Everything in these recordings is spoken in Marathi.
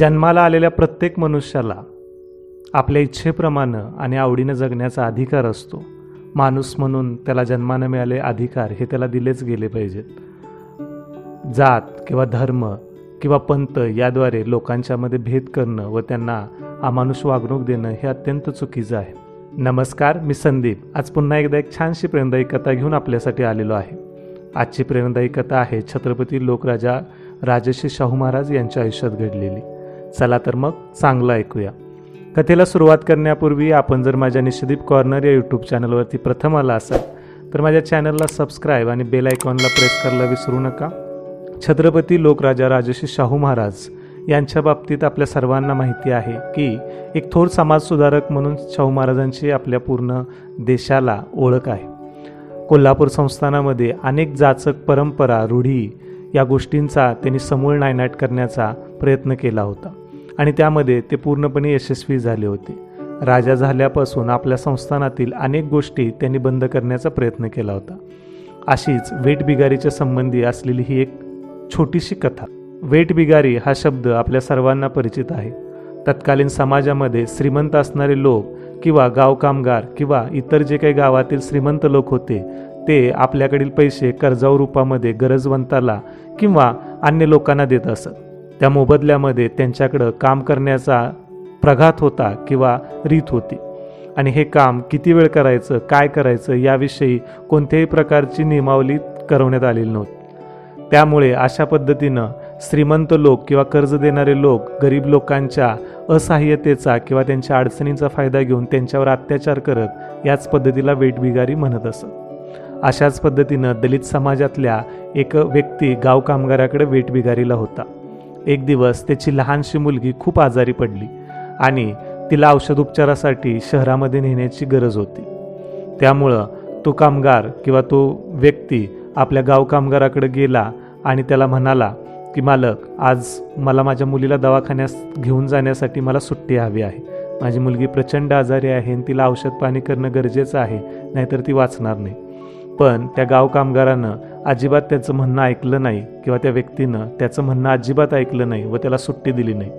जन्माला आलेल्या प्रत्येक मनुष्याला आपल्या इच्छेप्रमाणे आणि आवडीनं जगण्याचा अधिकार असतो. माणूस म्हणून त्याला जन्मानं मिळाले अधिकार हे त्याला दिलेच गेले पाहिजेत. जात किंवा धर्म किंवा पंत याद्वारे लोकांच्यामध्ये भेद करणं व त्यांना अमानुष वागणूक देणं हे अत्यंत चुकीचं आहे. नमस्कार मी संदीप. आज पुन्हा एकदा एक छानशी प्रेरणादायी कथा घेऊन आपल्यासाठी आलेलो आहे. आजची प्रेरणादायी कथा आहे छत्रपती लोकराजा राजश्री शाहू महाराज यांच्या आयुष्यात घडलेली. चला तर मग चांगलं ऐकूया. कथेला सुरुवात करण्यापूर्वी आपण जर माझ्या निषदीप कॉर्नर या यूट्यूब चॅनलवरती प्रथम आला असाल तर माझ्या चॅनलला सबस्क्राईब आणि बेल आयकॉनला प्रेस करायला विसरू नका. छत्रपती लोकराजा राजश्री शाहू महाराज यांच्या बाबतीत आपल्या सर्वांना माहिती आहे की एक थोर समाजसुधारक म्हणून शाहू महाराजांची आपल्या पूर्ण देशाला ओळख आहे. कोल्हापूर संस्थानामध्ये अनेक जाचक परंपरा रूढी या गोष्टींचा त्यांनी समूळ नायनाट करण्याचा प्रयत्न केला होता. आणि त्यामध्ये ते पूर्णपणे यशस्वी झाले होते. राजा झाल्यापासून आपल्या संस्थानातील अनेक गोष्टी त्यांनी बंद करण्याचा प्रयत्न केला होता. अशीच वेट बिगारीच्या संबंधी असलेली ही एक छोटीशी कथा. वेट बिगारी हा शब्द आपल्या सर्वांना परिचित आहे. तत्कालीन समाजामध्ये श्रीमंत असणारे लोक किंवा गाव कामगार किंवा इतर जे काही गावातील श्रीमंत लोक होते ते आपल्याकडील पैसे कर्जाऊ रूपामध्ये गरजवंताला किंवा अन्य लोकांना देत असत. त्या मोबदल्यामध्ये त्यांच्याकडं काम करण्याचा प्रघात होता किंवा रीत होती. आणि हे काम किती वेळ करायचं काय करायचं याविषयी कोणत्याही प्रकारची नियमावली करवण्यात आलेली नव्हती. त्यामुळे अशा पद्धतीनं श्रीमंत लोक किंवा कर्ज देणारे लोक गरीब लोकांच्या असहाय्यतेचा किंवा त्यांच्या अडचणींचा फायदा घेऊन त्यांच्यावर अत्याचार करत याच पद्धतीला वेटबिगारी म्हणत असत. अशाच पद्धतीनं दलित समाजातल्या एक व्यक्ती गाव कामगाराकडे वेटबिगारीला होता. एक दिवस त्याची लहानशी मुलगी खूप आजारी पडली आणि तिला औषधोपचारासाठी शहरामध्ये नेण्याची गरज होती. त्यामुळं तो कामगार किंवा तो व्यक्ती आपल्या गाव कामगाराकडे गेला आणि त्याला म्हणाला की मालक आज मला माझ्या मुलीला दवाखान्यास घेऊन जाण्यासाठी मला सुट्टी हवी आहे. माझी मुलगी प्रचंड आजारी आहे आणि तिला औषध पाणी करणं गरजेचं आहे नाहीतर ती वाचणार नाही. पण त्या गाव कामगारानं अजिबात त्याचं म्हणणं ऐकलं नाही किंवा त्या व्यक्तीनं त्याचं म्हणणं अजिबात ऐकलं नाही व त्याला सुट्टी दिली नाही.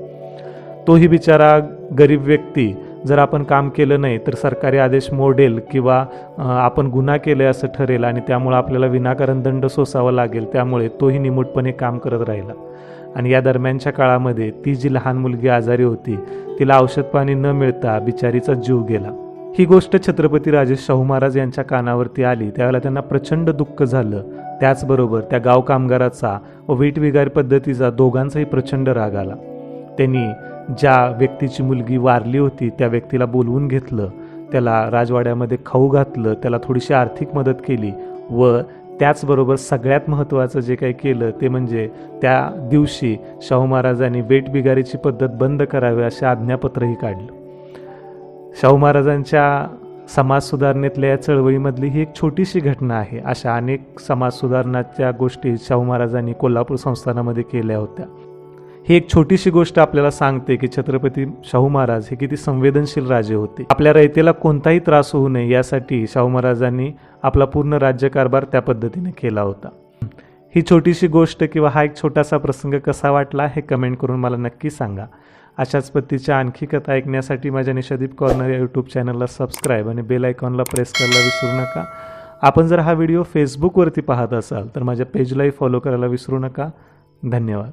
तोही बिचारा गरीब व्यक्ती. जर आपण काम केलं नाही तर सरकारी आदेश मोडेल किंवा आपण गुन्हा केले असं ठरेल आणि त्यामुळं आपल्याला विनाकारण दंड सोसावा लागेल त्यामुळे तोही निमूटपणे काम करत राहिला. आणि या दरम्यानच्या काळामध्ये ती जी लहान मुलगी आजारी होती तिला औषध पाणी न मिळता बिचारीचा जीव गेला. ही गोष्ट छत्रपती राजे शाहू महाराज यांच्या कानावरती आली. त्यावेळेला त्यांना प्रचंड दुःख झालं. त्याचबरोबर त्या गाव कामगाराचा व वीटविगार पद्धतीचा दोघांचाही प्रचंड राग आला. त्यांनी ज्या व्यक्तीची मुलगी वारली होती त्या व्यक्तीला बोलवून घेतलं. त्याला राजवाड्यामध्ये खाऊ घातलं. त्याला थोडीशी आर्थिक मदत केली व त्याचबरोबर सगळ्यात महत्त्वाचं जे काही केलं ते म्हणजे त्या दिवशी शाहू महाराजांनी वेट बिगारीची पद्धत बंद करावी असे आज्ञापत्रही काढलं. शाहू महाराजांच्या समाज सुधारणेतल्या या चळवळीमधली ही एक छोटीशी घटना आहे. अशा अनेक समाज सुधारणाच्या गोष्टी शाहू महाराजांनी कोल्हापूर संस्थानामध्ये केल्या होत्या. ही एक छोटीशी गोष्ट आपल्याला सांगते की छत्रपती शाहू महाराज हे किती संवेदनशील राजे होते. आपल्या रयतेला कोणताही त्रास होऊ नये यासाठी शाहू महाराजांनी आपला पूर्ण राज्यकारभार त्या पद्धतीने केला होता. ही छोटीशी गोष्ट किंवा हा एक छोटासा प्रसंग कसा वाटला हे कमेंट करून मला नक्की सांगा. अशाच पद्धतीच्या आणखी कथा ऐकण्यासाठी माझ्या निशादीप कॉर्नर या यूट्यूब चॅनलला सबस्क्राईब आणि बेल आयकॉनला प्रेस करायला विसरू नका. आपण जर हा व्हिडिओ फेसबुकवरती पाहत असाल तर माझ्या पेजलाही फॉलो करायला विसरू नका. धन्यवाद.